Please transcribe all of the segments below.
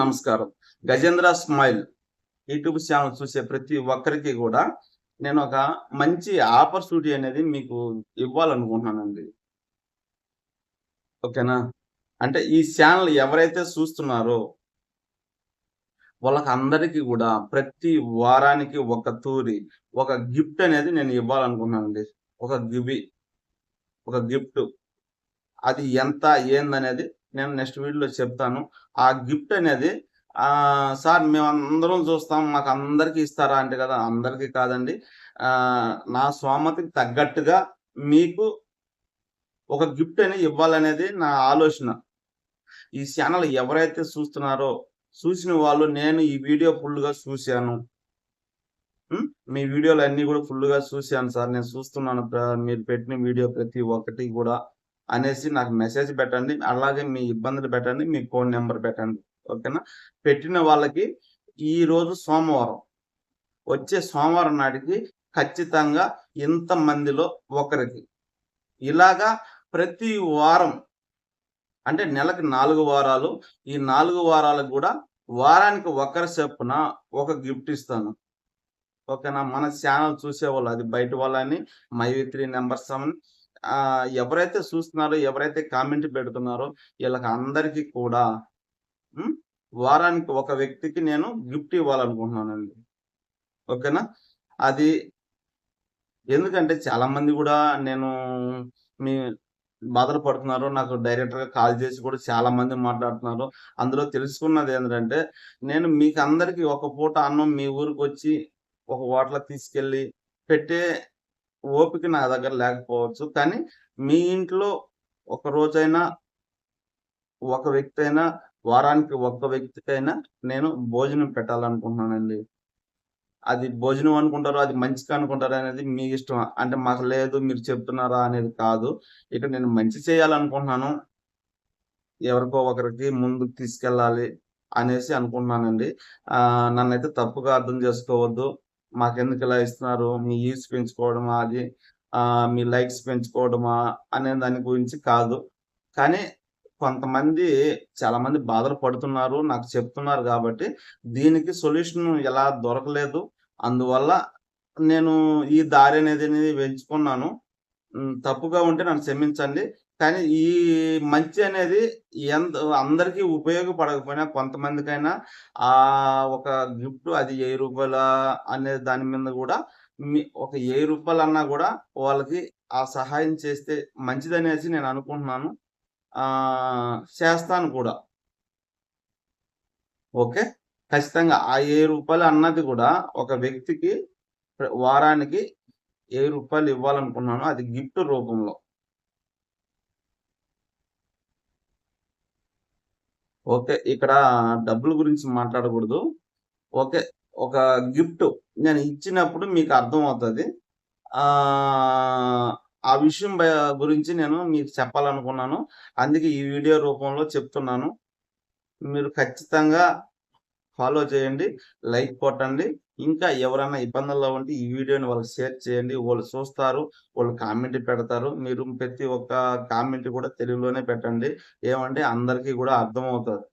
నమస్కారం. Gajendra smile YouTube channel చూసే ప్రతి ఒక్కరికి కూడా నేను ఒక మంచి ఆపర్చునిటీ అనేది మీకు ఇవ్వాలనుకుంటున్నానండి. ఓకేనా? అంటే ఈ ఛానల్ ఎవరైతే చూస్తున్నారో వాళ్ళకి అందరికీ కూడా ప్రతి వారానికి ఒక తూరి ఒక గిఫ్ట్ అనేది నేను ఇవ్వాలనుకుంటున్నానండి. ఒక గివి ఒక గిఫ్ట్. అది ఎంత ఏందనేది నేను నెక్స్ట్ వీడియోలో చెప్తాను. ఆ గిఫ్ట్ అనేది సార్ మేము అందరం చూస్తాం మాకు అందరికీ ఇస్తారా అంటే కదా అందరికీ కాదండి. నా స్వామతికి తగ్గట్టుగా మీకు ఒక గిఫ్ట్ అని ఇవ్వాలనేది నా ఆలోచన. ఈ ఛానల్ ఎవరైతే చూస్తున్నారో చూసిన వాళ్ళు నేను ఈ వీడియో ఫుల్గా చూశాను. మీ వీడియోలు అన్నీ కూడా ఫుల్గా చూశాను సార్. నేను చూస్తున్నాను మీరు పెట్టిన వీడియో ప్రతి ఒక్కటి కూడా. అనేసి నాకు మెసేజ్ పెట్టండి. అలాగే మీ ఇబ్బందులు పెట్టండి. మీ ఫోన్ నెంబర్ పెట్టండి. ఓకేనా? పెట్టిన వాళ్ళకి ఈ రోజు సోమవారం వచ్చే సోమవారం నాటికి ఖచ్చితంగా ఇంత మందిలో ఒకరికి ఇలాగా ప్రతి వారం అంటే నెలకి నాలుగు వారాలు ఈ నాలుగు వారాలకు కూడా వారానికి ఒకరి చొప్పున ఒక గిఫ్ట్ ఇస్తాను. ఓకేనా? మన ఛానల్ చూసేవాళ్ళు అది బయట వాళ్ళని మై త్రీ నెంబర్స్ సెవెన్ ఎవరైతే చూస్తున్నారో ఎవరైతే కామెంట్ పెడుతున్నారో వీళ్ళకి అందరికీ కూడా వారానికి ఒక వ్యక్తికి నేను గిఫ్ట్ ఇవ్వాలనుకుంటున్నానండి. ఓకేనా? అది ఎందుకంటే చాలా మంది కూడా నేను మీ బాధలు పడుతున్నారు. నాకు డైరెక్ట్గా కాల్ చేసి కూడా చాలా మంది మాట్లాడుతున్నారు. అందులో తెలుసుకున్నది ఏంటంటే నేను మీకు అందరికీ ఒక పూట అన్నం మీ ఊరికి వచ్చి ఒక హోటల్ తీసుకెళ్ళి పెట్టే ఓపిక నా దగ్గర లేకపోవచ్చు. కానీ మీ ఇంట్లో ఒక రోజైనా ఒక వ్యక్తి అయినా వారానికి ఒక్క వ్యక్తికైనా నేను భోజనం పెట్టాలనుకుంటున్నానండి. అది భోజనం అనుకుంటారో అది మంచిగా అనుకుంటారో అనేది మీ ఇష్టం. అంటే మాకు లేదు మీరు చెప్తున్నారా అనేది కాదు. ఇక నేను మంచి చేయాలనుకుంటున్నాను. ఎవరికో ఒకరికి ముందుకు తీసుకెళ్ళాలి అనేసి అనుకుంటున్నానండి. నన్నైతే తప్పుగా అర్థం చేసుకోవద్దు. మాకెందుకు ఇలా ఇస్తున్నారు? మీ యూస్ పెంచుకోవడమా? అది మీ లైక్స్ పెంచుకోవడమా? అనే దాని గురించి కాదు. కానీ కొంతమంది చాలా మంది బాధలు పడుతున్నారు నాకు చెప్తున్నారు కాబట్టి దీనికి సొల్యూషన్ ఎలా దొరకలేదు. అందువల్ల నేను ఈ దారి అనేది అనేది ఎంచుకున్నాను తప్పుగా ఉంటే నన్ను క్షమించండి. కానీ ఈ మంచి అనేది ఎంత అందరికీ ఉపయోగపడకపోయినా కొంతమందికైనా ఆ ఒక గిఫ్ట్ అది వెయ్యి రూపాయల అనే దాని మీద కూడా మీ ఒక వెయ్యి రూపాయలు అన్నా కూడా వాళ్ళకి ఆ సహాయం చేస్తే మంచిదనేసి నేను అనుకుంటున్నాను. ఆ చేస్తాను కూడా. ఓకే? ఖచ్చితంగా ఆ వెయ్యి రూపాయలు అన్నది కూడా ఒక వ్యక్తికి వారానికి వెయ్యి రూపాయలు ఇవ్వాలనుకున్నాను అది గిఫ్ట్ రూపంలో. ఓకే ఇక్కడ డబ్బుల గురించి మాట్లాడకూడదు. ఓకే ఒక గిఫ్ట్ నేను ఇచ్చినప్పుడు మీకు అర్థం అవుతుంది ఆ ఆ విషయం గురించి నేను మీకు చెప్పాలనుకున్నాను. అందుకే ఈ వీడియో రూపంలో చెప్తున్నాను. మీరు ఖచ్చితంగా ఫాలో చేయండి లైక్ కొట్టండి. ఇంకా ఎవరైనా ఇబ్బందుల్లో ఉంటే ఈ వీడియోని వాళ్ళు షేర్ చేయండి. వాళ్ళు చూస్తారు వాళ్ళు కామెంట్ పెడతారు. మీరు ప్రతి ఒక్క కామెంట్ కూడా తెలుగులోనే పెట్టండి. ఏమంటే అందరికీ కూడా అర్థమవుతుంది.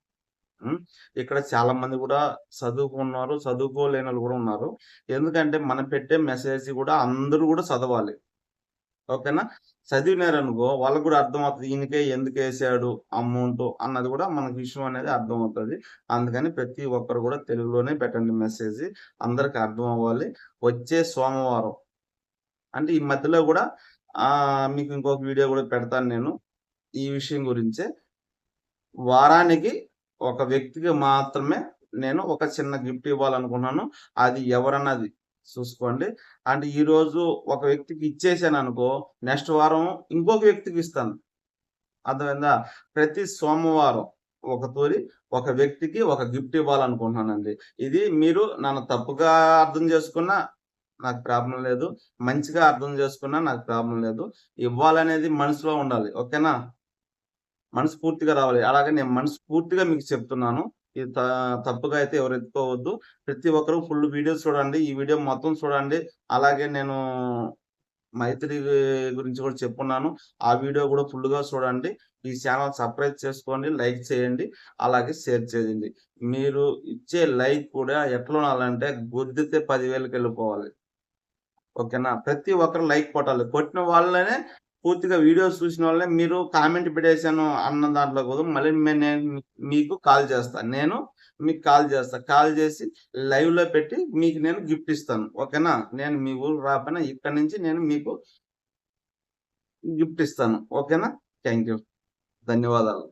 ఇక్కడ చాలా మంది కూడా చదువుకున్నారు చదువుకోలేని వాళ్ళు కూడా ఉన్నారు. ఎందుకంటే మనం పెట్టే మెసేజ్ కూడా అందరూ కూడా చదవాలి. ఓకేనా? చదివినారనుకో వాళ్ళకు కూడా అర్థమవుతుంది ఈయనకే ఎందుకు వేసాడు అమౌంట్ అన్నది కూడా మనకి విషయం అనేది అర్థం అవుతుంది అందుకని ప్రతి ఒక్కరు కూడా తెలుగులోనే పెట్టండి మెసేజ్. అందరికి అర్థం అవ్వాలి. వచ్చే సోమవారం అంటే ఈ మధ్యలో కూడా మీకు ఇంకొక వీడియో కూడా పెడతాను నేను. ఈ విషయం గురించే. వారానికి ఒక వ్యక్తికి మాత్రమే నేను ఒక చిన్న గిఫ్ట్ ఇవ్వాలనుకున్నాను. అది ఎవరన్నది చూసుకోండి. అండ్ ఈరోజు ఒక వ్యక్తికి ఇచ్చేసాను అనుకో నెక్స్ట్ వారం ఇంకొక వ్యక్తికి ఇస్తాను. అర్థమైందా? ప్రతి సోమవారం ఒక తూరి ఒక వ్యక్తికి ఒక గిఫ్ట్ ఇవ్వాలనుకుంటున్నానండి. ఇది మీరు నన్ను తప్పుగా అర్థం చేసుకున్నా నాకు ప్రాబ్లం లేదు. మంచిగా అర్థం చేసుకున్నా నాకు ప్రాబ్లం లేదు. ఇవ్వాలనేది మనసులో ఉండాలి. ఓకేనా? మనస్ఫూర్తిగా రావాలి. అలాగే నేను మనస్ఫూర్తిగా మీకు చెప్తున్నాను. తప్పుగా అయితే ఎవరు ఎత్తుకోవద్దు. ప్రతి ఒక్కరు ఫుల్ వీడియోస్ చూడండి. ఈ వీడియో మొత్తం చూడండి. అలాగే నేను మైత్రి గురించి కూడా చెప్పున్నాను. ఆ వీడియో కూడా ఫుల్గా చూడండి. ఈ ఛానల్ సబ్స్క్రైబ్ చేసుకోండి. లైక్ చేయండి. అలాగే షేర్ చేయండి. మీరు ఇచ్చే లైక్ కూడా ఎట్లా ఉండాలంటే గుద్దితే పదివేలకు వెళ్ళిపోవాలి. ఓకేనా? ప్రతి ఒక్కరు లైక్ కొట్టాలి. కొట్టిన వాళ్ళనే పూర్తిగా వీడియోస్ చూసిన వాళ్ళే మీరు కామెంట్ పెట్టేశాను అన్న దాంట్లో కూడా మళ్ళీ నేను మీకు కాల్ చేస్తాను నేను మీకు కాల్ చేస్తా. కాల్ చేసి లైవ్లో పెట్టి మీకు నేను గిఫ్ట్ ఇస్తాను. ఓకేనా? నేను మీ ఊరు రాకపోయినా ఇక్కడ నుంచి నేను మీకు గిఫ్ట్ ఇస్తాను. ఓకేనా? థ్యాంక్ యూ ధన్యవాదాలు.